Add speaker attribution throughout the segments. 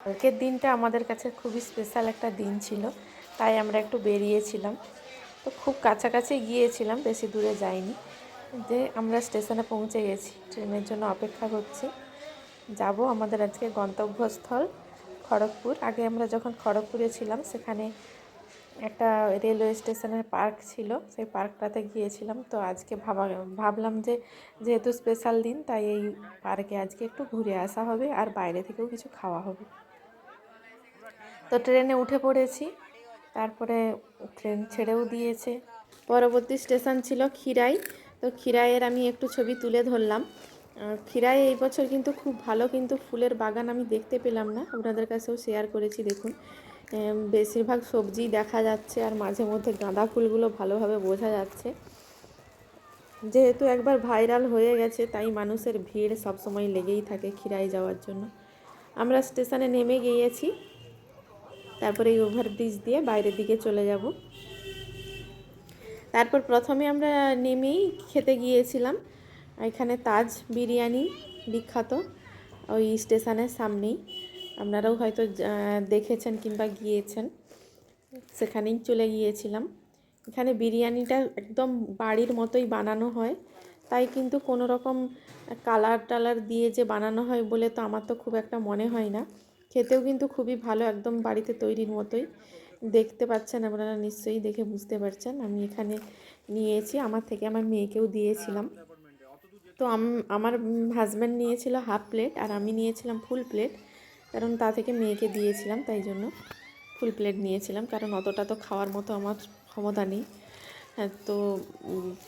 Speaker 1: কালকের দিনটা আমাদের কাছে খুবই স্পেশাল একটা দিন ছিল, তাই আমরা একটু বেরিয়েছিলাম। তো খুব কাছাকাছি গিয়েছিলাম, বেশি দূরে যাইনি। যে আমরা স্টেশনে পৌঁছে গেছি, ট্রেনের জন্য অপেক্ষা করছি। যাব আমাদের আজকে গন্তব্যস্থল খড়গপুর। আগে আমরা যখন খড়গপুরে ছিলাম, সেখানে একটা রেলওয়ে স্টেশনের পার্ক ছিল, সেই পার্কটাতে গিয়েছিলাম। তো আজকে ভাবা, ভাবলাম যে যেহেতু স্পেশাল দিন, তাই এই পার্কে আজকে একটু ঘুরে আসা হবে, আর বাইরে থেকেও কিছু খাওয়া হবে। তো ট্রেনে উঠে পড়েছি। তারপরে ট্রেন ছেড়েও দিয়েছে। পরবর্তী স্টেশন ছিল খিরাই তো খিরাইয়ের আমি একটু ছবি তুলে ধরলাম। খিরাই এই বছর কিন্তু খুব ভালো, কিন্তু ফুলের বাগান আমি দেখতে পেলাম না। আপনাদের কাছেও শেয়ার করেছি, দেখুন। বেশিরভাগ সবজি দেখা যাচ্ছে আর মাঝে মধ্যে গাঁদা ফুলগুলো ভালোভাবে বোঝা যাচ্ছে। যেহেতু একবার ভাইরাল হয়ে গেছে, তাই মানুষের ভিড় সবসময় লেগেই থাকে খিরাই যাওয়ার জন্য। আমরা স্টেশনে নেমে গিয়েছি। তারপরে এই ওভারব্রিজ দিয়ে বাইরের দিকে চলে যাব। তারপর প্রথমে আমরা নেমেই খেতে গিয়েছিলাম। এখানে তাজ বিরিয়ানি বিখ্যাত ওই স্টেশনের সামনেই। আপনারাও হয়তো দেখেছেন কিংবা গিয়েছেন। সেখানেই চলে গিয়েছিলাম। এখানে বিরিয়ানিটা একদম বাড়ির মতোই বানানো হয়। তাই কিন্তু কোনো রকম কালার টালার দিয়ে যে বানানো হয় বলে তো আমার তো খুব একটা মনে হয় না। খেতেও কিন্তু খুবই ভালো, একদম বাড়িতে তৈরির মতোই। দেখতে পাচ্ছেন আপনারা নিশ্চয়ই, দেখে বুঝতে পারছেন। আমি এখানে নিয়েছি, আমার থেকে আমার মেয়েকেও দিয়েছিলাম। তো আমার হাজব্যান্ড নিয়েছিল হাফ প্লেট আর আমি নিয়েছিলাম ফুল প্লেট কারণ তা থেকে মেয়েকে দিয়েছিলাম, তাই জন্য ফুল প্লেট নিয়েছিলাম। কারণ অতটা তো খাওয়ার মতো আমার ক্ষমতা নেই। হ্যাঁ তো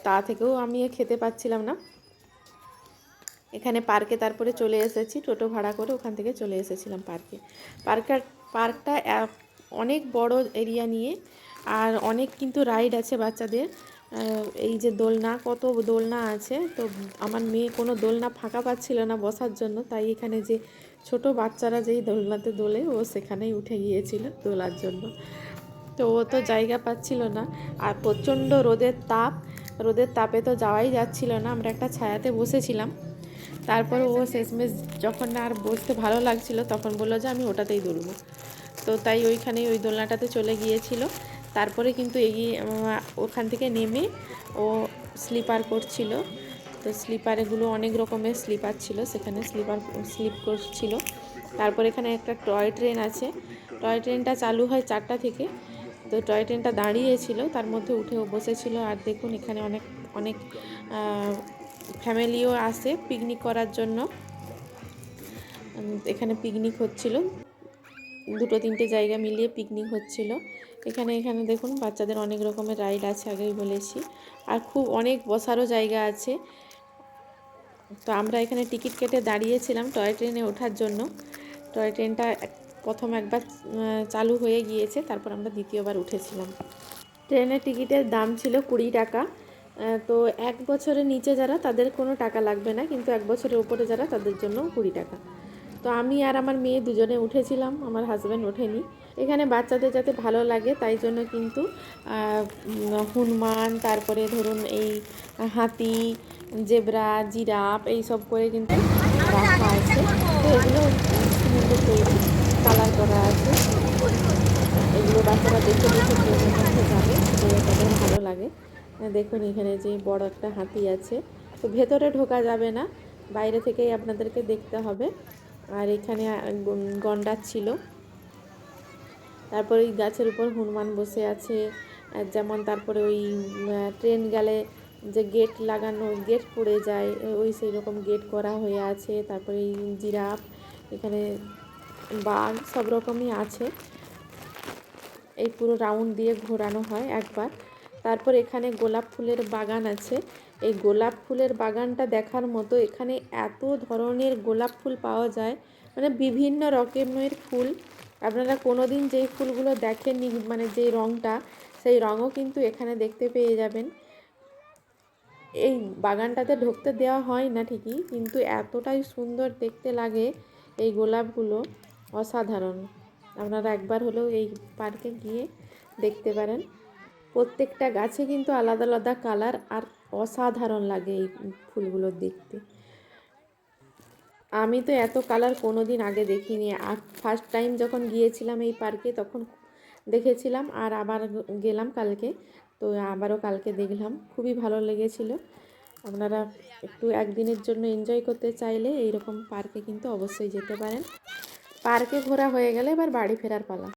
Speaker 1: তা থেকেও আমি খেতে পাচ্ছিলাম না। এখানে পার্কে তারপরে চলে এসেছি, টোটো ভাড়া করে ওখান থেকে চলে এসেছিলাম পার্কে। পার্কার পার্কটা অনেক বড় এরিয়া নিয়ে আর অনেক কিন্তু রাইড আছে বাচ্চাদের। এই যে দোলনা, কত দোলনা আছে, তো আমার মেয়ে কোনো দোলনা ফাঁকা পাচ্ছিল না বসার জন্য, তাই এখানে যে ছোট বাচ্চারা যেই দোলনাতে দোলে, ও সেখানেই উঠে গিয়েছিল দোলার জন্য। তো ও তো জায়গা পাচ্ছিল না। আর প্রচণ্ড রোদের তাপ, রোদের তাপে তো যাওয়াই যাচ্ছিল না। আমরা একটা ছায়াতে বসেছিলাম। তারপর ও শেষমেশ যখন আর বসতে ভালো লাগছিল, তখন বলল যে আমি ওটাতেই দৌড়বো। তো তাই ওইখানেই ওই দোলনাটাতে চলে গিয়েছিল। তারপরে কিন্তু এগিয়ে ওখান থেকে নেমে ও স্লিপার করছিল। তো স্লিপারগুলো অনেক রকমের স্লিপার ছিল, সেখানে স্লিপার, স্লিপ করছিল। তারপর এখানে একটা টয় ট্রেন আছে। টয় ট্রেনটা চালু হয় চারটা থেকে। তো টয় ট্রেনটা দাঁড়িয়েছিল, তার মধ্যে উঠেও বসেছিল। আর দেখুন এখানে অনেক অনেক ফ্যামিলিও আসে পিকনিক করার জন্য। এখানে পিকনিক হচ্ছিল। দুটো তিনটে জায়গা মিলিয়ে পিকনিক হচ্ছিল। এখানে এখানে দেখুন, বাচ্চাদের অনেক রকমের রাইড আছে, আগেই বলেছি। আর খুব অনেক বসারও জায়গা আছে। তো আমরা এখানে টিকিট কেটে দাঁড়িয়েছিলাম টয় ট্রেনে ওঠার জন্য। টয় ট্রেনটা প্রথম একবার চালু হয়ে গিয়েছে, তারপর আমরা দ্বিতীয়বার উঠেছিলাম। ট্রেনের টিকিটের দাম ছিল কুড়ি টাকা। তো এক বছরের নিচে যারা, তাদের কোনো টাকা লাগবে না, কিন্তু এক বছরের উপরে যারা, তাদের জন্য কুড়ি টাকা। তো আমি আর আমার মেয়ে দুজনে উঠেছিলাম, আমার হাজব্যান্ড ওঠেনি। এখানে বাচ্চাদের যাতে ভালো লাগে, তাই জন্য কিন্তু হনুমান, তারপরে ধরুন এই হাতি, জেব্রা, জিরাফ, এই সব করে কিন্তু রাখা আছে। তো এগুলো কালার করা আছে। এগুলো বাচ্চারা দেখে দেখে যাবে তাদের ভালো লাগে। দেখুন, এখানে যে বড় একটা হাতি আছে। তো ভেতরে ঢোকা যাবে না, বাইরে থেকেই আপনাদেরকে দেখতে হবে। আর এখানে গন্ডার ছিল। তারপরে ওই গাছের উপর হনুমান বসে আছে। যেমন তারপরে ওই ট্রেন গেলে যে গেট লাগানো, গেট পড়ে যায়, ওই সেই রকম গেট করা হয়ে আছে। তারপরে জিরাফ, এখানে বাঘ, সব রকমই আছে। এই পুরো রাউন্ড দিয়ে ঘোরানো হয় একবার। তারপর এখানে গোলাপ ফুলের বাগান আছে। এই গোলাপ ফুলের বাগানটা দেখার মতো এখানে এত ধরনের গোলাপ ফুল পাওয়া যায়। মানে বিভিন্ন রকমের ফুল। আপনারা কোনো দিন যেই ফুলগুলো দেখেননি মানে যে রঙটা সেই রঙও কিন্তু এখানে দেখতে পেয়ে যাবেন। এই বাগানটাতে ঢুকতে দেওয়া হয় না ঠিকই, কিন্তু এতটাই সুন্দর দেখতে লাগে এই গোলাপগুলো। অসাধারণ। আপনারা একবার হলেও এই পার্কে গিয়ে দেখতে পারেন। প্রত্যেকটা গাছে কিন্তু আলাদা আলাদা কালার আর অসাধারণ লাগে এই ফুলগুলো দেখতে। আমি তো এত কালার কোনো দিন আগে দেখিনি। আর ফার্স্ট টাইম যখন গিয়েছিলাম এই পার্কে তখন দেখেছিলাম আর আবার গেলাম কালকে। তো আবারও কালকে দেখলাম। খুবই ভালো লেগেছিল। আপনারা একটু একদিনের জন্য এনজয় করতে চাইলে এইরকম পার্কে কিন্তু অবশ্যই যেতে পারেন। পার্কে ঘোরা হয়ে গেলে এবার বাড়ি ফেরার পালা।